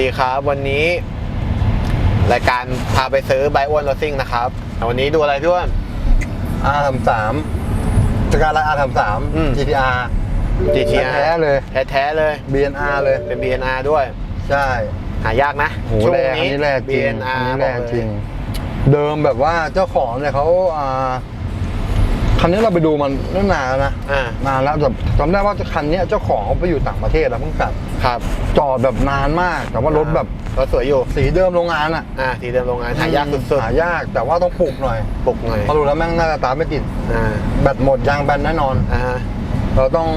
ดีครับ วันนี้ รายการพาไปซื้อไบอ้วนรถซิ่งนะครับวันนี้ดูอะไรพี่อ้วนอาทำสามสกาไลอาทำสาม อืม GTR GTR แท้ๆเลย แท้ๆเลย BNR เลย เป็น BNR ด้วย ใช่หายากนะโหช่วแรงงอันนี้แรงจริง BNR อันนี้แรงบอกเลยจริง เดิมแบบว่าเจ้าของเนี่ยเขาอ่า คันนี้เราไปดูมันตั้งนานแล้วนะอ่านานแล้วแต่จำได้ว่าคันเนี้ยเจ้าของเขาไปอยู่ต่างประเทศแล้วเพิ่งกลับครับจอดแบบนานมาก แต่ว่ารถแบบรถสวยอยู่สีเดิมโรงงานอะอ่าสีเดิมโรงงานหายากสุดหายากแต่ว่าต้องปลุกหน่อยๆปลุกหน่อยพอดูแล้วแม่งน่าจะตามไม่ติดอ่าแบตหมดยางแบนแน่นอนอ่าฮะเราต้อง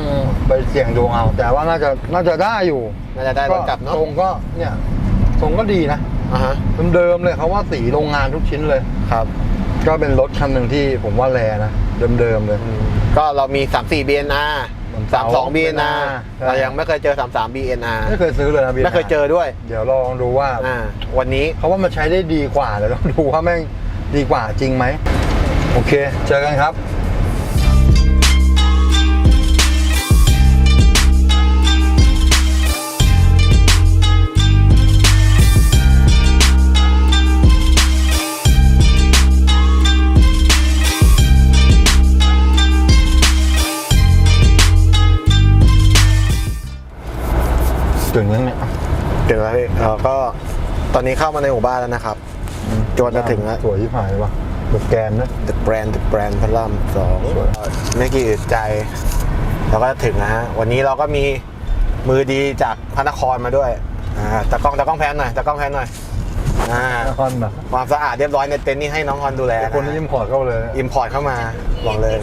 ไปเสี่ยงดวงเอา แต่ว่าน่าจะน่าจะได้อยู่น่าจะได้รถกลับเนาะทรงก็เนี่ยทรงก็ดีนะอ่าฮะเดิมๆเลยเขาว่าสีโรงงานทุกชิ้นเลยครับ ก็เป็นรถคันหนึ่งที่ผมว่าแรนะ เดิมๆเลยอืมก็เรามี 34 BNR 32 BNR ใช่เรายังไม่เคยเจอ 33 BNR ไม่เคยซื้อเลยนะบีไม่เคยเจอด้วย เดี๋ยวลองดูว่าอ่าวันนี้เขาว่ามันใช้ได้ดีกว่าเดี๋ยวลองดูว่าแม่งดีกว่าจริงไหมโอเค เจอกันครับ แล้วพี่เราก็ตอนนี้เข้ามาในหมู่บ้านแล้วนะครับจวนจะถึงแล้วสวยที่ผายว่ะแบบแกนนะ The Brand The Brand พระรามสองสวยไม่กี่อึดใจเราก็จะถึงนะฮะวันนี้เราก็มีมือดีจากพระนครมาด้วยอ่าตากล้องตากล้องแพนหน่อยตากล้องแพนหน่อยอ่านครนะความสะอาดเรียบร้อยในเต็นท์นี่ให้น้องฮอนดูแลไอ้คนที่ยิ่มพอร์ตเข้าเลยอิมพอร์ตเข้ามาบอกเลย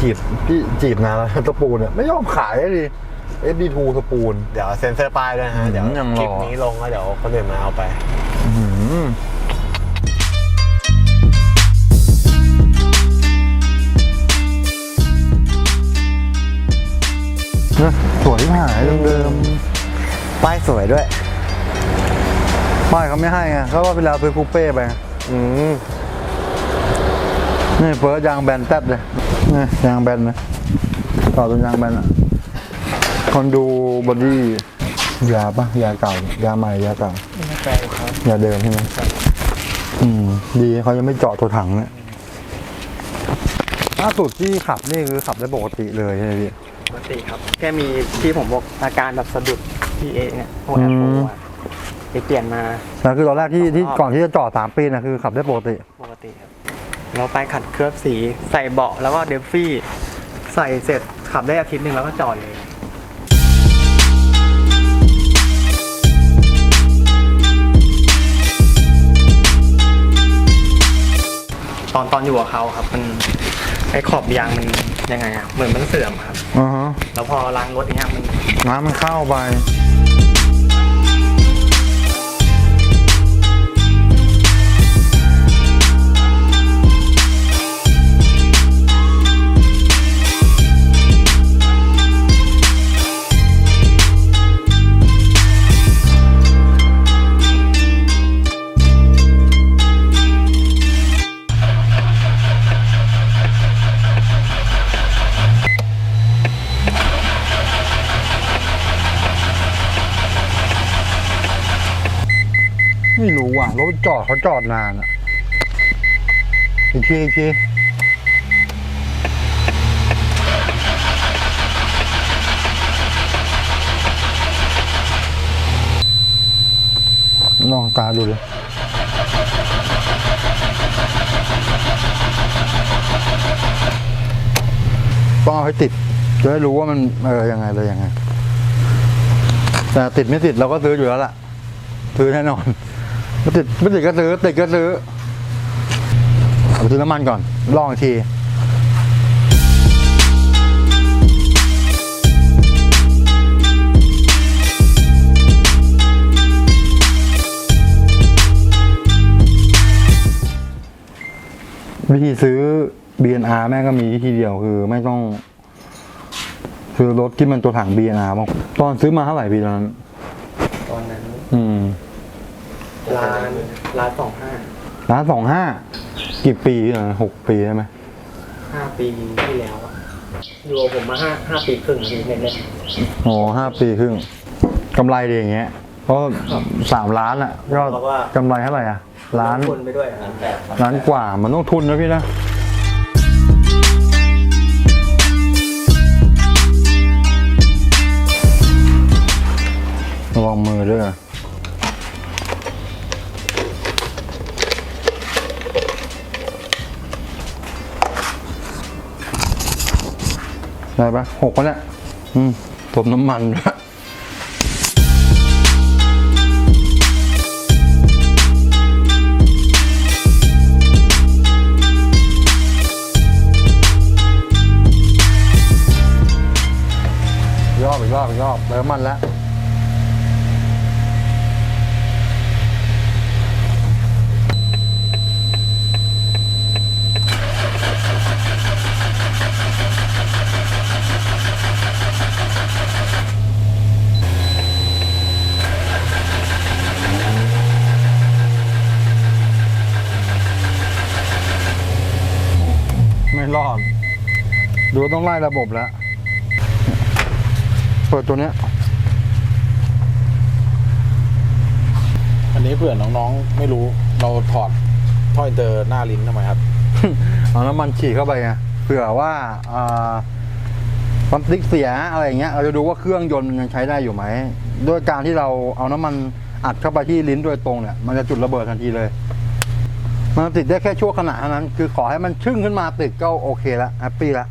จีบพี่จีบนานแล้วตะปูเนี่ยไม่ยอมขายเลยดิ SD2 ตะปูน เดี๋ยวเซ็นเซอร์ป้ายด้วยนะฮะ เดี๋ยวยังรอ คลิปนี้ลงแล้วเดี๋ยวคนอื่นมาเอาไปนะสวยที่หายเดิมป้ายสวยด้วย ๆป้ายเขาไม่ให้ไงเขาว่าเวลาซื้อคูเป้ไปไงอืม นี่เฟิร์สยางแบนแต๊ดเลยนี่ยางแบนนะต่อเป็นยางแบนอะคนดูบอดี้ยาปะยาเก่ายาใหม่ยาเก่าแปลครับยาเดิมใช่ไหมอืมดีเขายังไม่เจาะตัวถังเนี่ยล่าสุดที่ขับนี่คือขับได้ปกติเลยใช่ไหมพี่ปกติครับแค่มีที่ผมบอกอาการแบบสะดุดที่เอเนี่ยพวกแอปโฟอืมอะไปเปลี่ยนมาแล้วคือตอนแรกที่ที่อ๋อก่อนที่จะจอดสามปีนะคือขับได้ปกติ ปกติครับ เราไปขัดเคลือบสี ใส่เบาะแล้วก็เดฟฟี่ ใส่เสร็จขับได้อาทิตย์หนึ่งแล้วก็จอดเลยตอนตอนอยู่กับเขาครับ มันไอ้ขอบยางมันยังไงอะเหมือนมันเสื่อมครับอ่าฮะแล้วพอล้างรถอย่างเงี้ยมันน้ำมันเข้าไป ไม่รู้อะรถจอดเขาจอดนานอะอีกทีอีกทีลองตาดูเลยต้องเอาให้ติดจะได้รู้ว่ามันเออยังไงเลยยังไงแต่ติดไม่ติดเราก็ซื้ออยู่แล้วล่ะซื้อแน่นอน ไม่ติดไม่ติดก็ซื้อติดก็ซื้อเอาไปซื้อน้ำมันก่อน ลองอีกทีวิธีซื้อ BNR แม่งก็มีวิธีเดียวคือไม่ต้อง ซื้อรถที่มันตัวถัง BNR บ้างตอนซื้อมาเท่าไหร่พี่ตอนนั้นอืม ร้านร้านสองห้าร้านสองห้ากี่ปีนะหกปีได้ไหมห้าปีที่แล้วอะอยู่กับผมมาห้าห้าปีครึ่งทีเน็ตอ๋อห้าปีครึ่งกำไรดีอย่างเงี้ยเพราะสามล้านอะยอดกำไรเท่าไหร่อะล้าน คนไปด้วยร้านแปดล้านกว่ามันต้องทุนนะพี่นะระวังมือด้วย ได้ปะหกคนละอืมผมน้ำมันด้วยรอบอีกรอบอีกรอบเติมมันแล้ว ไม่รอด ดูต้องไล่ระบบแล้ว เปิดตัวเนี้ย อันนี้เผื่อน้องๆ ไม่รู้เราถอดท่ออินเตอร์หน้าลิ้นทำไมครับ เอาน้ำมันฉีดเข้าไปไงเผื่อว่าอ่าพลาสติกเสียอะไรอย่างเงี้ยเราจะดูว่าเครื่องยนต์มันยังใช้ได้อยู่ไหมด้วยการที่เราเอาน้ำมันอัดเข้าไปที่ลิ้นโดยตรงเนี่ยมันจะจุดระเบิดทันทีเลย มันติดได้แค่ชั่วขณะเท่านั้น คือขอให้มันชึ่งขึ้นมาติดก็โอเคละแฮปปี้ละ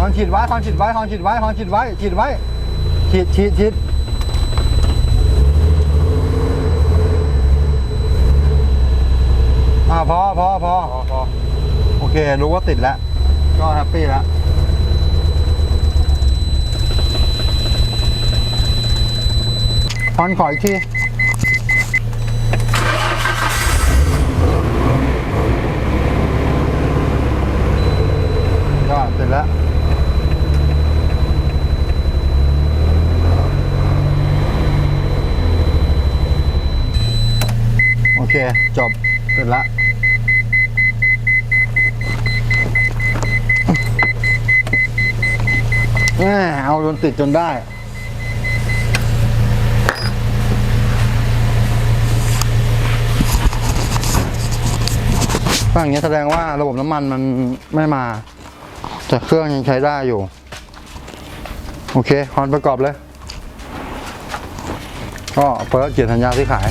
คอนฉีดไว้คอนฉีดไว้คอนฉีดไว้คอนฉีดไว้ฉีดไว้ฉีดฉีดฉีดอ่าพอพอพอพอโอเค รู้ว่าติดแล้ว ก็แฮปปี้แล้วคอนขออีกทีก็เสร็จแล้ว เค จบเสร็จล้วแหมเอาจนติดจนได้ ถ้าอย่างนี้แสดงว่าระบบน้ำมันมันไม่มา แต่เครื่องยังใช้ได้อยู่ โอเคคอนประกอบเลย ก็เปิดเกียรติสัญญาที่ขาย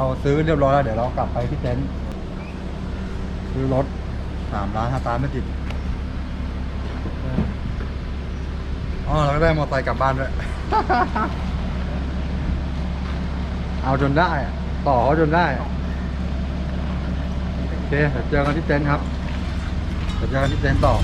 เราซื้อเรียบร้อยแล้วเดี๋ยวเรากลับไปที่เต็นท์ซื้อรถสามล้านห้าตาไม่ติดอ๋อเราก็ได้มอเตอร์ไซค์กลับบ้านด้วย เอาจนได้ ต่อเขาจนได้ โอเคเดี๋ยวเจอกันที่เต็นท์ครับเดี๋ยวเจอกันที่เต็นท์ต่อ